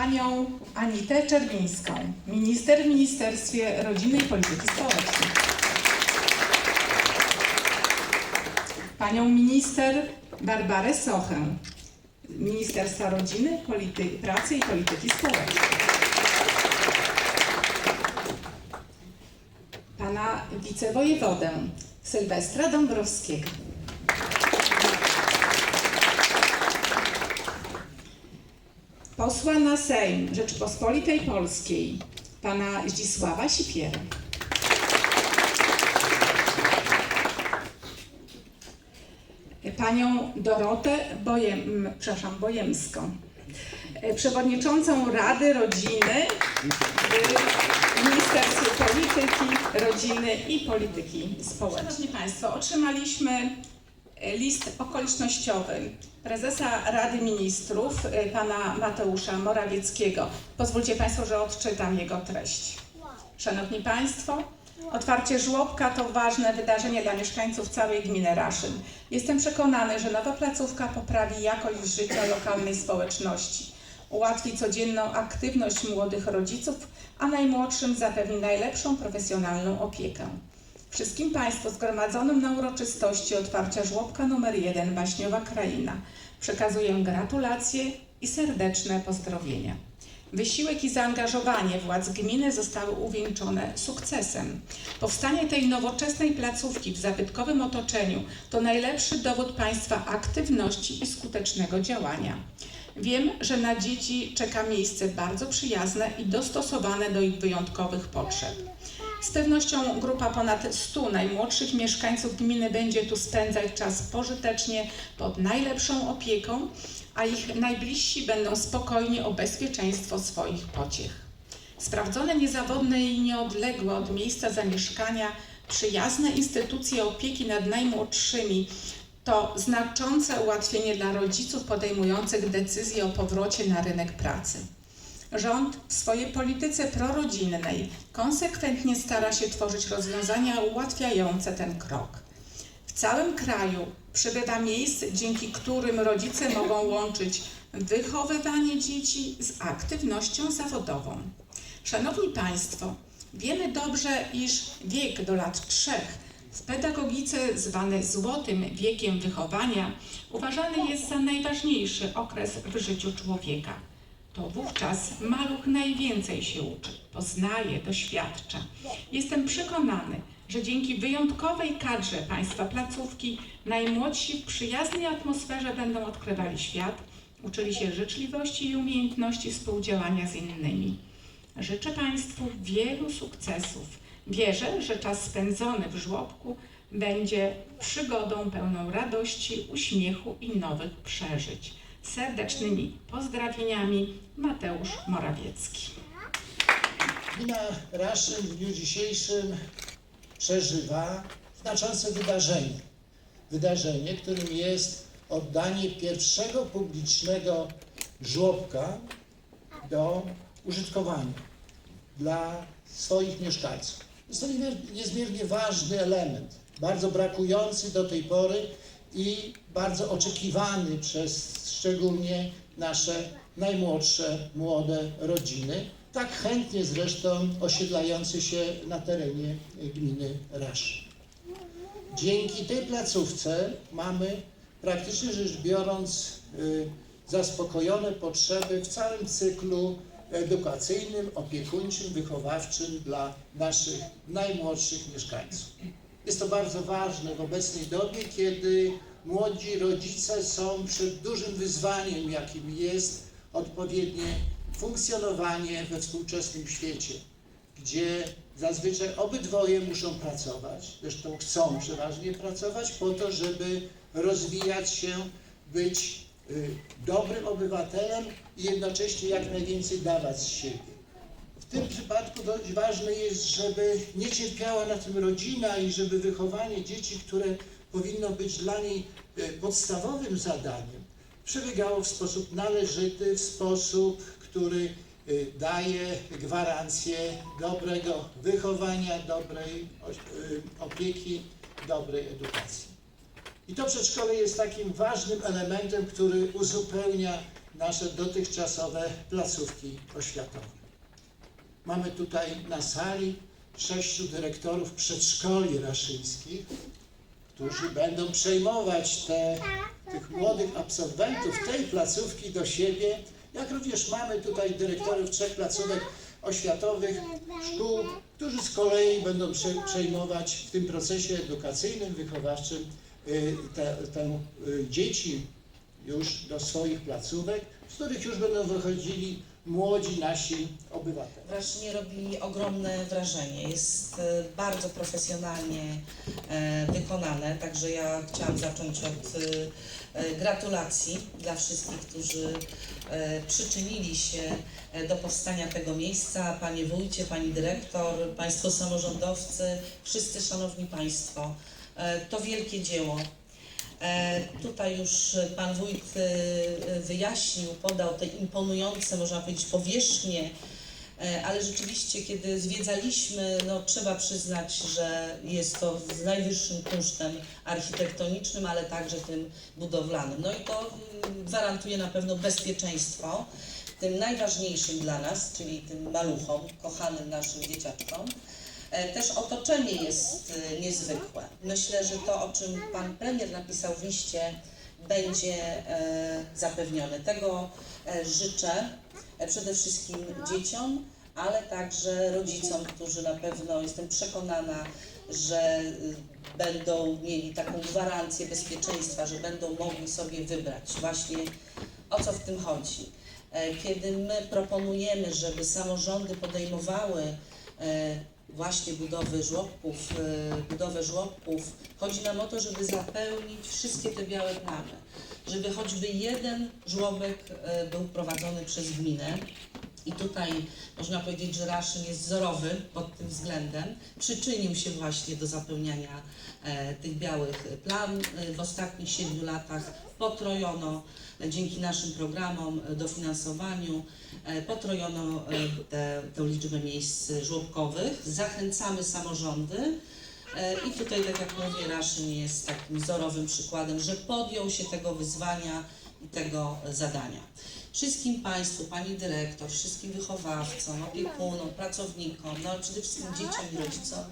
panią Anitę Czerwińską, minister w Ministerstwie Rodziny i Polityki Społecznej. Panią minister Barbarę Sochę, Ministerstwa Rodziny, Polity- Pracy i Polityki Społecznej. Pana wicewojewodę Sylwestra Dąbrowskiego. Posła na Sejm Rzeczypospolitej Polskiej, pana Zdzisława Sipierę. Panią Dorotę Bojem, przepraszam, Bojemską, przewodniczącą Rady Rodziny w Ministerstwie Polityki, Rodziny i Polityki Społecznej. Szanowni Państwo, otrzymaliśmy list okolicznościowy prezesa Rady Ministrów, e, pana Mateusza Morawieckiego. Pozwólcie Państwo, że odczytam jego treść. Szanowni Państwo, otwarcie żłobka to ważne wydarzenie dla mieszkańców całej gminy Raszyn. Jestem przekonany, że nowa placówka poprawi jakość życia lokalnej społeczności, ułatwi codzienną aktywność młodych rodziców, a najmłodszym zapewni najlepszą profesjonalną opiekę. Wszystkim Państwu zgromadzonym na uroczystości otwarcia żłobka nr 1 Baśniowa Kraina przekazuję gratulacje i serdeczne pozdrowienia. Wysiłek i zaangażowanie władz gminy zostały uwieńczone sukcesem. Powstanie tej nowoczesnej placówki w zabytkowym otoczeniu to najlepszy dowód Państwa aktywności i skutecznego działania. Wiem, że na dzieci czeka miejsce bardzo przyjazne i dostosowane do ich wyjątkowych potrzeb. Z pewnością grupa ponad 100 najmłodszych mieszkańców gminy będzie tu spędzać czas pożytecznie pod najlepszą opieką, a ich najbliżsi będą spokojni o bezpieczeństwo swoich pociech. Sprawdzone, niezawodne i nieodległe od miejsca zamieszkania przyjazne instytucje opieki nad najmłodszymi to znaczące ułatwienie dla rodziców podejmujących decyzje o powrocie na rynek pracy. Rząd w swojej polityce prorodzinnej konsekwentnie stara się tworzyć rozwiązania ułatwiające ten krok. W całym kraju przybywa miejsc, dzięki którym rodzice mogą łączyć wychowywanie dzieci z aktywnością zawodową. Szanowni Państwo, wiemy dobrze, iż wiek do lat trzech w pedagogice zwany złotym wiekiem wychowania uważany jest za najważniejszy okres w życiu człowieka. To wówczas maluch najwięcej się uczy, poznaje, doświadcza. Jestem przekonany, że dzięki wyjątkowej kadrze Państwa placówki najmłodsi w przyjaznej atmosferze będą odkrywali świat, uczyli się życzliwości i umiejętności współdziałania z innymi. Życzę Państwu wielu sukcesów. Wierzę, że czas spędzony w żłobku będzie przygodą pełną radości, uśmiechu i nowych przeżyć. Serdecznymi pozdrowieniami Mateusz Morawiecki. Gmina Raszyn w dniu dzisiejszym przeżywa znaczące wydarzenie. Wydarzenie, którym jest oddanie pierwszego publicznego żłobka do użytkowania dla swoich mieszkańców. Jest to niezmier- niezmiernie ważny element, bardzo brakujący do tej pory i bardzo oczekiwany przez szczególnie nasze najmłodsze, młode rodziny, tak chętnie zresztą osiedlające się na terenie gminy Rasz. Dzięki tej placówce mamy praktycznie rzecz biorąc y, zaspokojone potrzeby w całym cyklu edukacyjnym, opiekuńczym, wychowawczym dla naszych najmłodszych mieszkańców. Jest to bardzo ważne w obecnej dobie, kiedy młodzi rodzice są przed dużym wyzwaniem, jakim jest odpowiednie funkcjonowanie we współczesnym świecie, gdzie zazwyczaj obydwoje muszą pracować, zresztą chcą przeważnie pracować po to, żeby rozwijać się, być y, dobrym obywatelem i jednocześnie jak najwięcej dawać z siebie. W tym przypadku dość ważne jest, żeby nie cierpiała na tym rodzina i żeby wychowanie dzieci, które powinno być dla niej e, podstawowym zadaniem, przebiegało w sposób należyty, w sposób, który e, daje gwarancję dobrego wychowania, dobrej e, opieki, dobrej edukacji. I to przedszkole jest takim ważnym elementem, który uzupełnia nasze dotychczasowe placówki oświatowe. Mamy tutaj na sali sześciu dyrektorów przedszkoli raszyńskich, którzy będą przejmować te, tych młodych absolwentów tej placówki do siebie, jak również mamy tutaj dyrektorów trzech placówek oświatowych, szkół, którzy z kolei będą prze, przejmować w tym procesie edukacyjnym, wychowawczym y, te, te y, dzieci już do swoich placówek, z których już będą wychodzili młodzi nasi obywatele. Wrażenie robi ogromne wrażenie. Jest e, bardzo profesjonalnie e, wykonane, także ja chciałam zacząć od e, gratulacji dla wszystkich, którzy przyczynili się do powstania tego miejsca. Panie wójcie, pani dyrektor, państwo samorządowcy, wszyscy szanowni państwo. To wielkie dzieło. E, Tutaj już Pan Wójt e, wyjaśnił, podał te imponujące, można powiedzieć, powierzchnie, e, ale rzeczywiście, kiedy zwiedzaliśmy, no trzeba przyznać, że jest to z najwyższym kosztem architektonicznym, ale także tym budowlanym. No i to mm, gwarantuje na pewno bezpieczeństwo tym najważniejszym dla nas, czyli tym maluchom, kochanym naszym dzieciaczkom. E, Też otoczenie jest e, niezwykłe. Myślę, że to, o czym pan premier napisał w liście, będzie e, zapewnione. Tego życzę przede wszystkim dzieciom, ale także rodzicom, którzy na pewno jestem przekonana, że będą mieli taką gwarancję bezpieczeństwa, że będą mogli sobie wybrać właśnie o co w tym chodzi. Kiedy my proponujemy, żeby samorządy podejmowały właśnie budowy żłobków, e, budowę żłobków, chodzi nam o to, żeby zapełnić wszystkie te białe plamy, żeby choćby jeden żłobek e, był prowadzony przez gminę. I tutaj można powiedzieć, że Raszyn jest wzorowy pod tym względem. Przyczynił się właśnie do zapełniania e, tych białych plam. E, w ostatnich siedmiu latach potrojono e, dzięki naszym programom, e, dofinansowaniu, e, potrojono e, tę liczbę miejsc żłobkowych. Zachęcamy samorządy. I tutaj, tak jak mówię, Raszyn jest takim wzorowym przykładem, że podjął się tego wyzwania i tego zadania. Wszystkim Państwu, Pani Dyrektor, wszystkim wychowawcom, opiekunom, pracownikom, no ale przede wszystkim dzieciom i rodzicom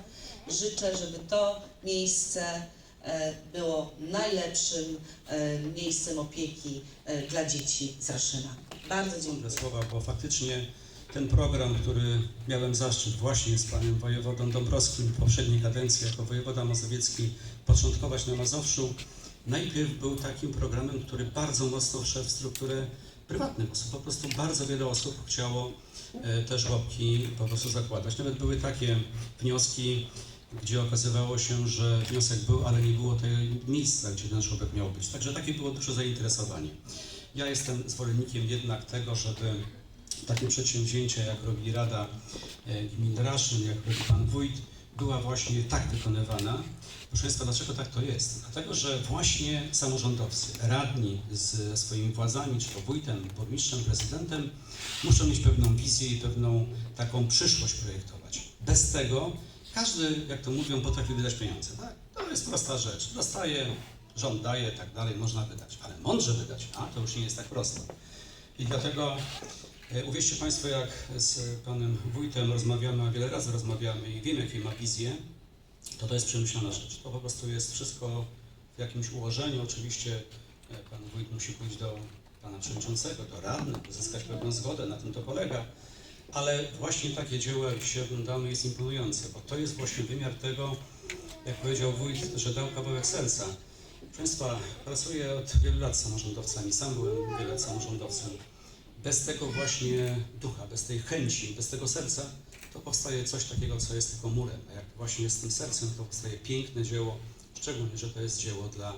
życzę, żeby to miejsce e, było najlepszym e, miejscem opieki e, dla dzieci z Raszyna. Bardzo dziękuję. Słowa, bo faktycznie ten program, który miałem zaszczyt właśnie z panem wojewodą Dąbrowskim w poprzedniej kadencji jako wojewoda mazowiecki początkować na Mazowszu, najpierw był takim programem, który bardzo mocno wszedł w strukturę prywatnych. Po prostu bardzo wiele osób chciało e, te żłobki po prostu zakładać. Nawet były takie wnioski, gdzie okazywało się, że wniosek był, ale nie było tego miejsca, gdzie ten żłobek miał być. Także takie było duże zainteresowanie. Ja jestem zwolennikiem jednak tego, żeby takie przedsięwzięcia, jak robi Rada e, Gmin Raszyn, jak robi Pan Wójt, była właśnie tak wykonywana. Proszę Państwa, dlaczego tak to jest? Dlatego, że właśnie samorządowcy, radni ze swoimi władzami, czy to wójtem, burmistrzem, prezydentem, muszą mieć pewną wizję i pewną taką przyszłość projektować. Bez tego każdy, jak to mówią, potrafi wydać pieniądze. Tak? To jest prosta rzecz. Dostaje, rząd daje, tak dalej, można wydać. Ale mądrze wydać, a to już nie jest tak prosto. I dlatego e, uwierzcie Państwo, jak z Panem Wójtem rozmawiamy, a wiele razy rozmawiamy i wiem, jakie ma wizję, to to jest przemyślana rzecz. To po prostu jest wszystko w jakimś ułożeniu. Oczywiście e, Pan Wójt musi pójść do Pana Przewodniczącego, do radnych, uzyskać pewną zgodę, na tym to polega. Ale właśnie takie dzieło, jak się oglądamy, jest imponujące, bo to jest właśnie wymiar tego, jak powiedział Wójt, że dał kawałek serca. Proszę Państwa, pracuję od wielu lat samorządowcami, sam byłem wiele lat samorządowcem. Bez tego właśnie ducha, bez tej chęci, bez tego serca, to powstaje coś takiego, co jest tylko murem. A jak właśnie jest tym sercem, to powstaje piękne dzieło, szczególnie, że to jest dzieło dla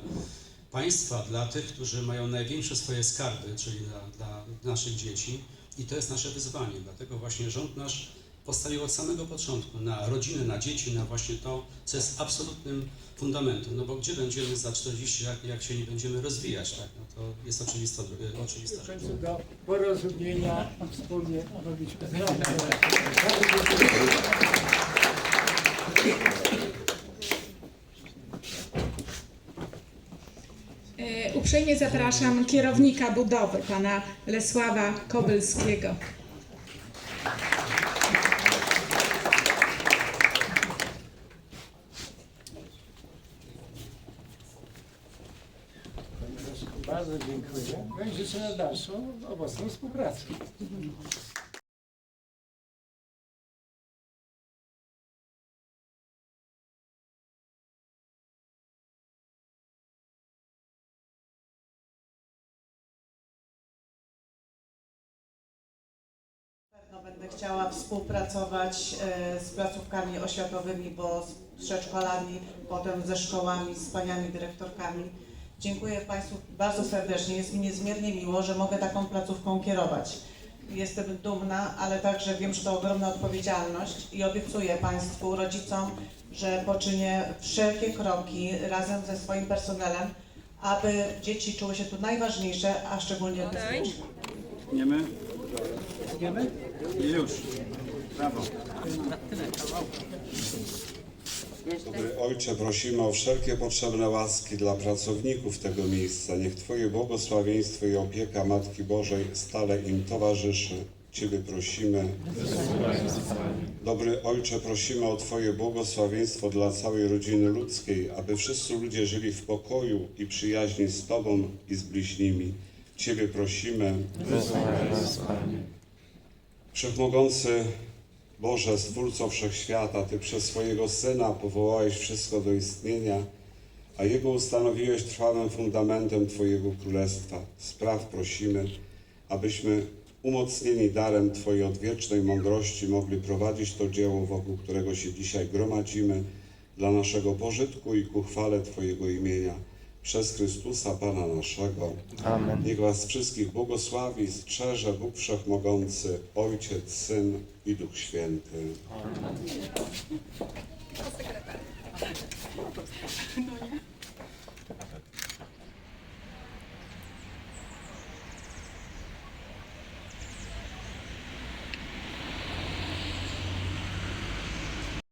państwa, dla tych, którzy mają największe swoje skarby, czyli dla, dla naszych dzieci. I to jest nasze wyzwanie. Dlatego właśnie rząd nasz postawił od samego początku na rodzinę, na dzieci, na właśnie to, co jest absolutnym fundamentem. No bo gdzie będziemy za 40 lat, jak się nie będziemy rozwijać, tak? No to jest oczywista, dro- oczywista w rzecz. końcu do porozumienia wspólnie robić. E, uprzejmie zapraszam kierownika budowy, pana Lesława Kobylskiego. Bardzo dziękuję. No i życzę na dalszą owocną współpracę. Będę chciała współpracować e, z placówkami oświatowymi, bo z przedszkolami, potem ze szkołami, z paniami dyrektorkami. Dziękuję Państwu bardzo serdecznie. Jest mi niezmiernie miło, że mogę taką placówką kierować. Jestem dumna, ale także wiem, że to ogromna odpowiedzialność i obiecuję Państwu, rodzicom, że poczynię wszelkie kroki razem ze swoim personelem, aby dzieci czuły się tu najważniejsze, a szczególnie bezpieczne. Tniemy? Tniemy? I już. Brawo. Dobry Ojcze, prosimy o wszelkie potrzebne łaski dla pracowników tego miejsca. Niech Twoje błogosławieństwo i opieka Matki Bożej stale im towarzyszy. Ciebie prosimy. Dobry Ojcze, prosimy o Twoje błogosławieństwo dla całej rodziny ludzkiej, aby wszyscy ludzie żyli w pokoju i przyjaźni z Tobą i z bliźnimi. Ciebie prosimy. Wszechmogący Boże, Stwórco Wszechświata, Ty przez swojego Syna powołałeś wszystko do istnienia, a Jego ustanowiłeś trwałym fundamentem Twojego Królestwa. Spraw prosimy, abyśmy umocnieni darem Twojej odwiecznej mądrości mogli prowadzić to dzieło, wokół którego się dzisiaj gromadzimy, dla naszego pożytku i ku chwale Twojego imienia przez Chrystusa Pana naszego. Amen. Niech Was wszystkich błogosławi strzeże Bóg Wszechmogący, Ojciec, Syn i Duch Święty. Amen.